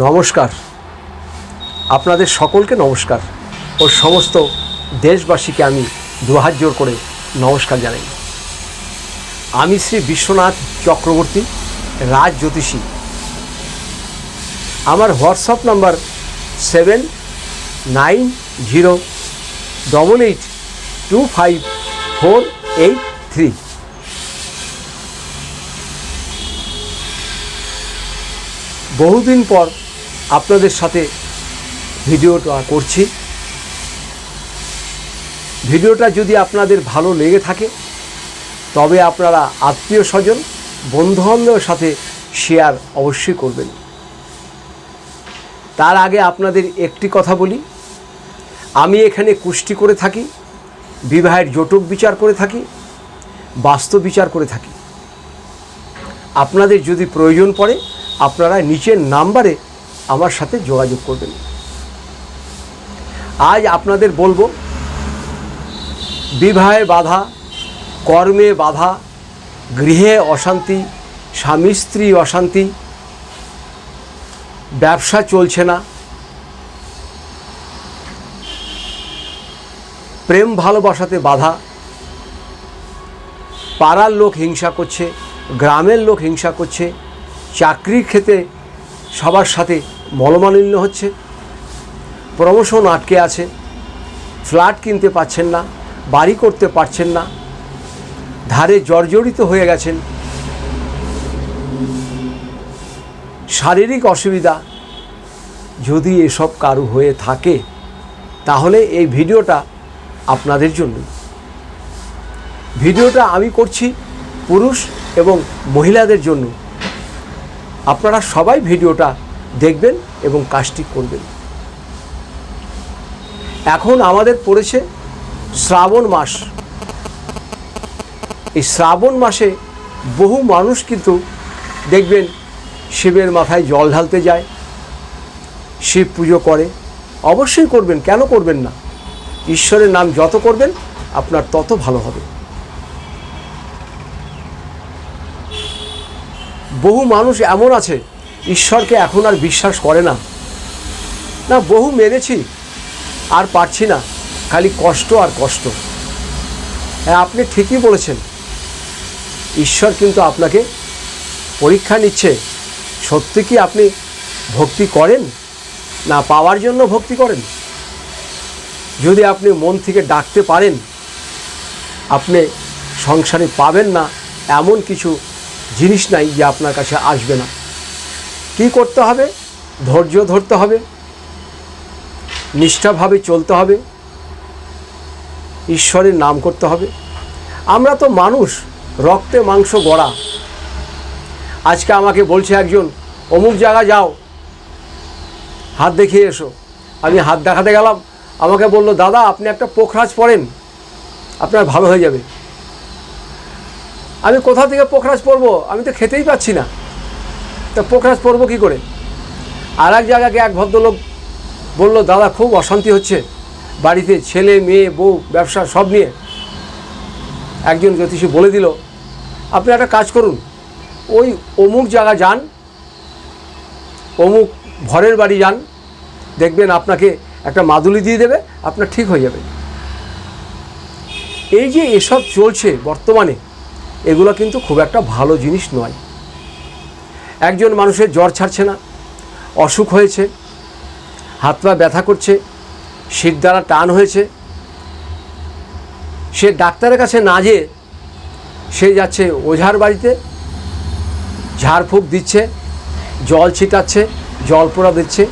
নমস্কার। আপনাদের সকলকে নমস্কার। ও সমস্ত দেশবাসীকে আমি দুহাত জোর করে নমস্কার জানাই। আমি শ্রী বিশ্বনাথ চক্রবর্তী, রাজ জ্যোতিষী। আমার WhatsApp number seven nine zero double eight two five four eight three. বহুদিন পর আপনাদের সাথে ভিডিওটা করছি। ভিডিওটা যদি আপনাদের ভালো লেগে থাকে, তবে আপনারা আত্মীয় স্বজন, বন্ধুবান্ধবের সাথে শেয়ার অবশ্যই করবেন। তার আগে আপনাদের একটি কথা বলি। আমি এখানে কুষ্টি করে থাকি, বিবাহের জটক বিচার করে থাকি বাস্তব বিচার করে থাকি। আপনাদের যদি প্রয়োজন পড়ে, আপনারা নিচের নাম্বারে আমার সাথে যোগাযোগ করবেন। আজ আপনাদের বলব, বিবাহে বাধা, কর্মে বাধা, গৃহে অশান্তি, স্বামী স্ত্রী অশান্তি, ব্যবসা চলছে না, প্রেম ভালোবাসাতে বাধা, পাড়ার লোক হিংসা করছে, গ্রামের লোক হিংসা করছে, চাকরির ক্ষেত্রে সবার সাথে মলমালিন্য হচ্ছে। প্রমোশন আটকে আছে। ফ্ল্যাট কিনতে পারছেন না, বাড়ি করতে পারছেন না, ধারে জর্জরিত হয়ে গেছেন। শারীরিক অসুবিধা যদি এসব কারু হয়ে থাকে, তাহলে এই ভিডিওটা আপনাদের জন্য। ভিডিওটা আমি করছি পুরুষ এবং মহিলাদের জন্য। আপনারা সবাই ভিডিওটা দেখবেন এবং কাজটি করবেন। এখন আমাদের পড়েছে শ্রাবণ মাস। এই শ্রাবণ মাসে বহু মানুষ কিন্তু দেখবেন শিবের মাথায় জল ঢালতে যায়, শিব পুজো করে। অবশ্যই করবেন, কেন করবেন না? ঈশ্বরের নাম যত করবেন, আপনার তত ভালো হবে। বহু মানুষ এমন আছে, ঈশ্বরকে এখন আর বিশ্বাস করে না। না, বহু মেরেছি, আর পারছি না, খালি কষ্ট আর কষ্ট। হ্যাঁ আপনি ঠিকই বলেছেন। ঈশ্বর কিন্তু আপনাকে পরীক্ষা নিচ্ছে। সত্যি কি আপনি ভক্তি করেন? না, পাওয়ার জন্য ভক্তি করেন? যদি আপনি মন থেকে ডাকতে পারেন, আপনি সংসারে পাবেন না, এমন কিছু জিনিস নাই যে আপনার কাছে আসবে না। কি করতে হবে? ধৈর্য ধরতে হবে। নিষ্ঠাভাবে চলতে হবে। ঈশ্বরের নাম করতে হবে। আমরা তো মানুষ, রক্তে মাংস গড়া। আজকে আমাকে বলছে একজন, অমুক জায়গা যাও। হাত দেখিয়ে এসো। আমি হাত দেখাতে গেলাম। আমাকে বলল, দাদা, আপনি একটা পোখরাজ পড়েন আপনার ভালো হয়ে যাবে। আমি কোথা থেকে পোখরাজ পরবো? আমি তো খেতেই পাচ্ছি না। তা পোখরাজ পরবো কী করে? আর এক জায়গাকে এক ভদ্রলোক বলল, দাদা, খুব অশান্তি হচ্ছে। বাড়িতে ছেলে, মেয়ে, বউ, ব্যবসা সব নিয়ে। একজন জ্যোতিষী বলে দিল, আপনি একটা কাজ করুন। ওই অমুক জায়গা যান, অমুক ভরের বাড়ি যান, দেখবেন আপনাকে একটা মাদুলি দিয়ে দেবে, আপনার ঠিক হয়ে যাবে। এই যে এসব চলছে বর্তমানে এগুলো কিন্তু খুব একটা ভালো জিনিস নয়। একজন মানুষের জ্বর ছাড়ছে না, অসুখ হয়েছে, হাত পা ব্যথা করছে শীত দ্বারা টান হয়েছে। সে ডাক্তারের কাছে না যেয়ে সে যাচ্ছে ওঝার বাড়িতে ঝাড়ফুঁক দিচ্ছে, জল ছিটাচ্ছে, জল পোড়া দিচ্ছে।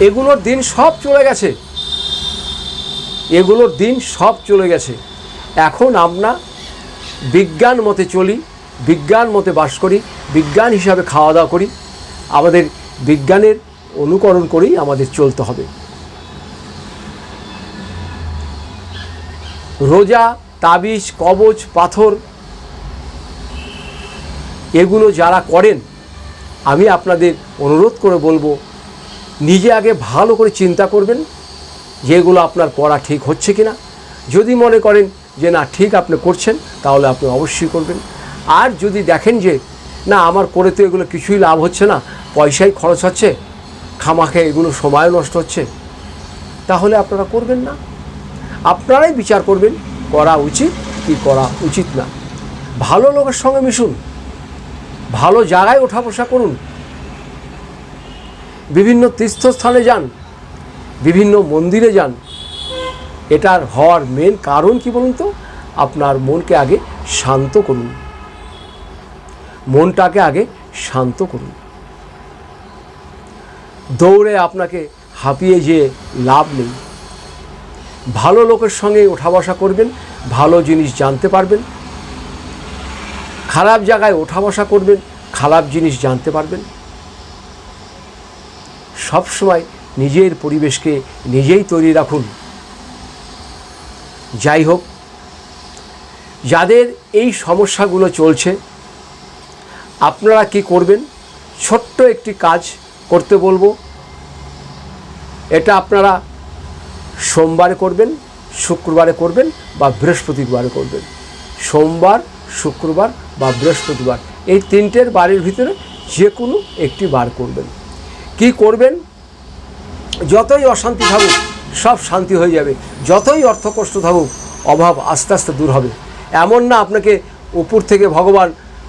এগুলোর দিন সব চলে গেছে। এগুলোর দিন সব চলে গেছে। এখন আমরা বিজ্ঞান মতে চলি, বিজ্ঞান মতে বাস করি, বিজ্ঞান হিসাবে খাওয়া দাওয়া করি, আমাদের বিজ্ঞানের অনুকরণ করেই আমাদের চলতে হবে। রোজা, তাবিজ, কবচ, পাথর, এগুলো যারা করেন, আমি আপনাদের অনুরোধ করে বলব, নিজে আগে ভালো করে চিন্তা করবেন যেগুলো আপনার করা ঠিক হচ্ছে কি না যদি মনে করেন যে না, ঠিক আপনি করছেন, তাহলে আপনি অবশ্যই করবেন। আর যদি দেখেন যে, না, আমার করে তো এগুলো কিছুই লাভ হচ্ছে না, পয়সাই খরচ হচ্ছে, খামাখে এগুলো সময় নষ্ট হচ্ছে, তাহলে আপনারা করবেন না। আপনারাই বিচার করবেন, করা উচিত কি করা উচিত না। ভালো লোকের সঙ্গে মিশুন, ভালো জায়গায় ওঠা বসা করুন। বিভিন্ন তীর্থস্থানে যান, বিভিন্ন মন্দিরে যান এটার হওয়ার মেন কারণ কি বলুন তো? আপনার মনকে আগে শান্ত করুন। মনটাকে আগে শান্ত করুন। দৌড়ে আপনাকে হাঁপিয়ে যেয়ে লাভ নেই। ভালো লোকের সঙ্গে ওঠা বসা করবেন, ভালো জিনিস জানতে পারবেন। খারাপ জায়গায় ওঠা বসা করবেন, খারাপ জিনিস জানতে পারবেন। সবসময় নিজের পরিবেশকে নিজেই তৈরি রাখুন। যাই হোক, যাদের এই সমস্যাগুলো চলছে, আপনারা কি করবেন? ছোট্ট একটি কাজ করতে বলব। এটা আপনারা সোমবারে করবেন, শুক্রবারে করবেন বা বৃহস্পতিবারে করবেন। সোমবার, শুক্রবার বা বৃহস্পতিবার, এই তিনটের বারের ভিতরে যে কোনো একটি বার করবেন। কি করবেন? যতই অশান্তি থাকুক সব শান্তি হয়ে যাবে। যতই অর্থকষ্ট থাকুক, অভাব আস্তে আস্তে দূর হবে। এমন না আপনাকে উপর থেকে ভগবান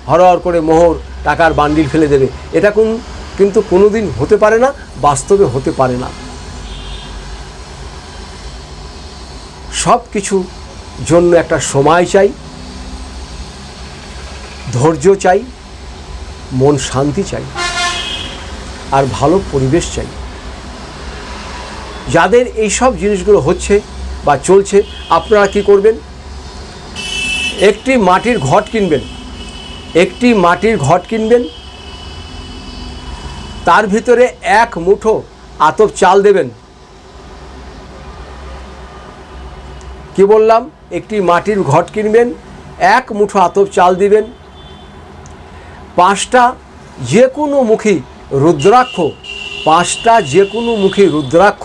হরহর করে মোহর, টাকার বান্ডিল ফেলে দেবে। এটা কোন কিন্তু কোনো দিন হতে পারে না, বাস্তবে হতে পারে না। সব কিছু জন্য একটা সময় চাই, ধৈর্য চাই, মন শান্তি চাই, আর ভালো পরিবেশ চাই। যাদের এই সব জিনিসগুলো হচ্ছে বা চলছে, আপনারা কি করবেন? একটি মাটির ঘট কিনবেন। একটি মাটির ঘট কিনবেন। তার ভিতরে এক মুঠো আতপ চাল দেবেন। কি বললাম? একটি মাটির ঘট কিনবেন, এক মুঠো আতপ চাল দিবেন। পাঁচটা যে কোনো মুখী রুদ্রাক্ষ, পাঁচটা যে কোনো মুখী রুদ্রাক্ষ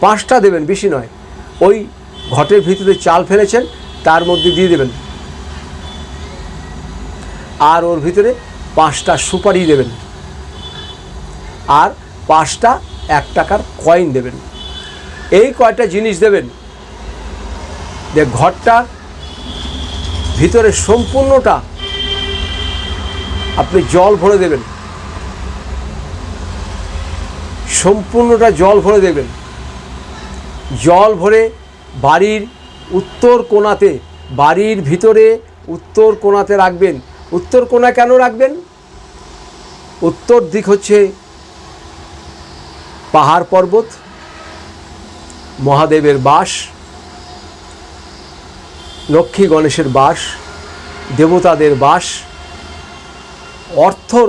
পাঁচটা দেবেন, বেশি নয়। ওই ঘটের ভিতরে চাল ফেলেছেন, তার মধ্যে দিয়ে দেবেন। আর ওর ভিতরে পাঁচটা সুপারি দেবেন। আর পাঁচটা এক টাকার কয়েন দেবেন। এই কয়টা জিনিস দেবেন যে ঘরটা ভিতরে সম্পূর্ণটা আপনি জল ভরে দেবেন। সম্পূর্ণটা জল ভরে দেবেন। জল ভরে বাড়ির উত্তর কোণাতে, বাড়ির ভিতরে উত্তর কোণাতে রাখবেন। উত্তর কোণা কেন রাখবেন? উত্তর দিক হচ্ছে পাহাড় পর্বত, মহাদেবের বাস, লক্ষ্মী গণেশের বাস, দেবতাদের বাস। অর্থর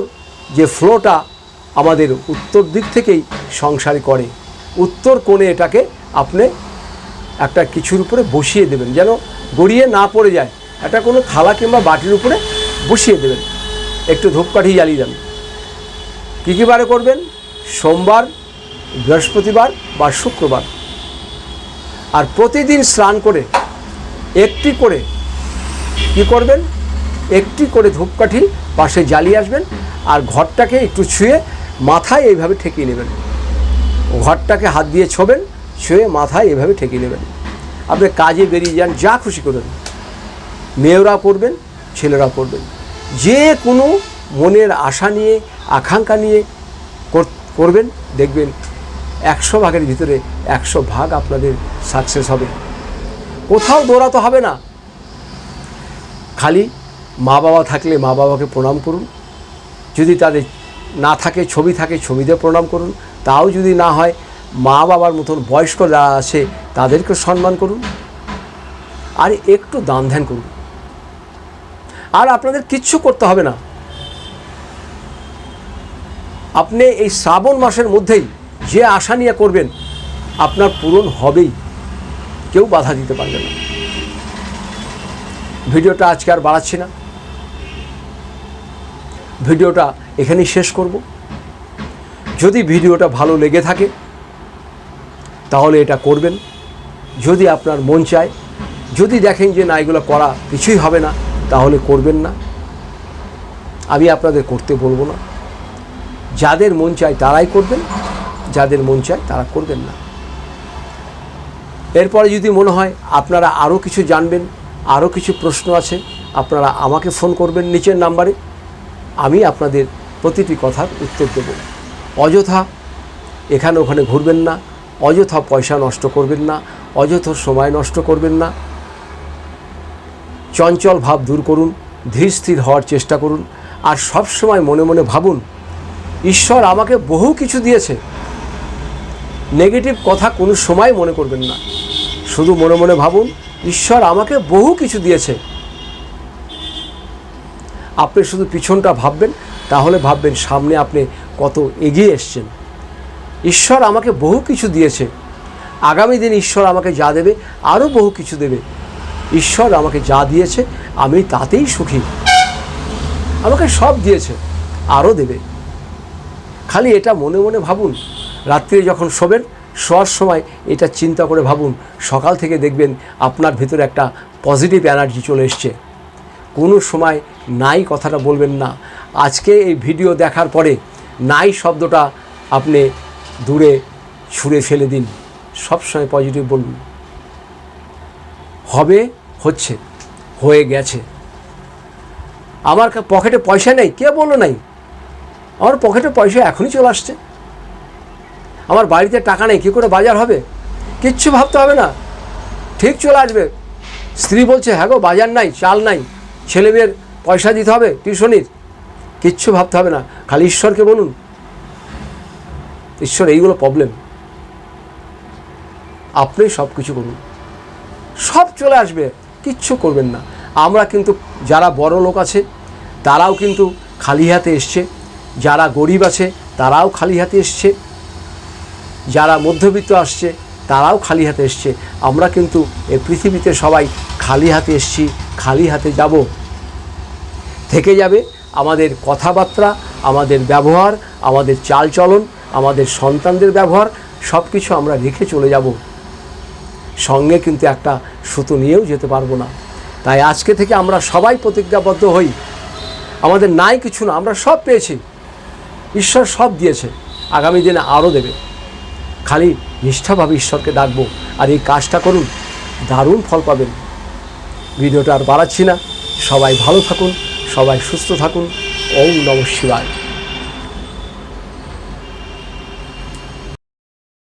যে ফ্লোটা আমাদের উত্তর দিক থেকেই সংসারে করে। উত্তর কোণে এটাকে আপনি একটা কিছুর উপরে বসিয়ে দেবেন, যেন গড়িয়ে না পড়ে যায়। একটা কোনো থালা কিংবা বাটির উপরে বসিয়ে দেবেন। একটু ধূপকাঠি জ্বালিয়ে দেন। কী কী বারে করবেন? সোমবার, বৃহস্পতিবার বা শুক্রবার। আর প্রতিদিন স্নান করে, একটি করে কি করবেন? একটি করে ধূপকাঠি পাশে জ্বালিয়ে আসবেন আর ঘরটাকে একটু ছুঁয়ে মাথায় এইভাবে ঠেকিয়ে নেবেন। ঘরটাকে হাত দিয়ে ছোবেন ছুঁয়ে মাথায় এভাবে ঠেকিয়ে নেবেন। আপনি কাজে বেরিয়ে যান, যা খুশি করবেন মেয়েরা পড়বেন, ছেলেরা পড়বেন। যে কোনো মনের আশা নিয়ে, আকাঙ্ক্ষা নিয়ে কর- করবেন, দেখবেন একশো ভাগের ভিতরে একশো ভাগ আপনাদের সাকসেস হবে। কোথাও দৌড়াতে হবে না। খালি মা বাবা থাকলে মা বাবাকে প্রণাম করুন। যদি তাদের না থাকে, ছবি থাকে, ছবিতে প্রণাম করুন। তাও যদি না হয় মা বাবার মতন বয়স্ক যারা আছে তাদেরকে সম্মান করুন। আর একটু দান ধ্যান করুন। আর আপনাদের কিচ্ছু করতে হবে না। আপনি এই শ্রাবণ মাসের মধ্যেই যে আশা নিয়ে করবেন, আপনার পূরণ হবেই। কেউ বাধা দিতে পারবে না। ভিডিওটা আজকে আর বাড়াচ্ছি না। ভিডিওটা এখানেই শেষ করব। যদি ভিডিওটা ভালো লেগে থাকে তাহলে এটা করবেন। যদি আপনার মন চায়, যদি দেখেন যে না, এগুলো করা কিছুই হবে না, তাহলে করবেন না। আমি আপনাদের করতে বলব না। যাদের মন চায় তারাই করবেন, যাদের মন চায় তারা করবেন না। এরপরে যদি মনে হয় আপনারা আরও কিছু জানবেন আরও কিছু প্রশ্ন আছে, আপনারা আমাকে ফোন করবেন নিচের নাম্বারে। আমি আপনাদের প্রতিটি কথার উত্তর দেব। অযথা এখানে ওখানে ঘুরবেন না। অযথা পয়সা নষ্ট করবেন না, অযথা সময় নষ্ট করবেন না। চঞ্চল ভাব দূর করুন, ধীর স্থির হওয়ার চেষ্টা করুন, আর সব সময় মনে মনে ভাবুন, ঈশ্বর আমাকে বহু কিছু দিয়েছে। নেগেটিভ কথা কোনো সময় মনে করবেন না। শুধু মনে মনে ভাবুন, ঈশ্বর আমাকে বহু কিছু দিয়েছে। আপনি শুধু পিছনটা ভাববেন, তাহলে ভাববেন সামনে আপনি কত এগিয়ে এসছেন। ঈশ্বর আমাকে বহু কিছু দিয়েছে। আগামী দিন ঈশ্বর আমাকে যা দেবে, আরও বহু কিছু দেবে। ঈশ্বর আমাকে যা দিয়েছে, আমি তাতেই সুখী। আমাকে সব দিয়েছে, আরও দেবে। খালি এটা মনে মনে ভাবুন। রাত্রে যখন শোবেন, শোয়ার সময় এটা চিন্তা করে ভাবুন। সকাল থেকে দেখবেন আপনার ভিতরে একটা পজিটিভ এনার্জি চলে এসছে। কোনো সময় নাই কথাটা বলবেন না। আজকে এই ভিডিও দেখার পরে নাই শব্দটা আপনি দূরে ছুঁড়ে ফেলে দিন। সবসময় পজিটিভ বলুন। হবে, হচ্ছে, হয়ে গেছে। আমার পকেটে পয়সা নেই, কে বলল নাই? আমার পকেটে পয়সা এখনই চলে আসছে। আমার বাড়িতে টাকা নেই, কী করে বাজার হবে? কিচ্ছু ভাবতে হবে না। ঠিক চলে আসবে। স্ত্রী বলছে হ্যাঁ গো, বাজার নাই, চাল নাই। ছেলে মেয়ের পয়সা দিতে হবে, টিউশনির। কিচ্ছু ভাবতে হবে না। খালি ঈশ্বরকে বলুন। ঈশ্বর, এইগুলো প্রবলেম আপনি সব কিছু করুন। সব চলে আসবে, কিচ্ছু করবেন না। আমরা কিন্তু যারা বড় লোক আছে, তারাও কিন্তু খালি হাতে এসছে। যারা গরিব আছে, তারাও খালি হাতে এসছে। যারা মধ্যবিত্ত আসছে, তারাও খালি হাতে এসছে। আমরা কিন্তু এই পৃথিবীতে সবাই খালি হাতে এসছি, খালি হাতে যাব। থেকে যাবে আমাদের কথাবার্তা, আমাদের ব্যবহার, আমাদের চালচলন আমাদের সন্তানদের ব্যবহার সব কিছু আমরা রেখে চলে যাব। সঙ্গে কিন্তু একটা সুতো নিয়েও যেতে পারব না। তাই আজকে থেকে আমরা সবাই প্রতিজ্ঞাবদ্ধ হই। আমাদের নাই কিছু না, আমরা সব পেয়েছি। ঈশ্বর সব দিয়েছে, আগামী দিনে আরও দেবে। খালি নিষ্ঠাভাবে ঈশ্বরকে ডাকবো, আর এই কাজটা করুন, দারুণ ফল পাবেন। ভিডিওটা আর বাড়াচ্ছি না। সবাই ভালো থাকুন, সবাই সুস্থ থাকুন। ওম নম শিবায়।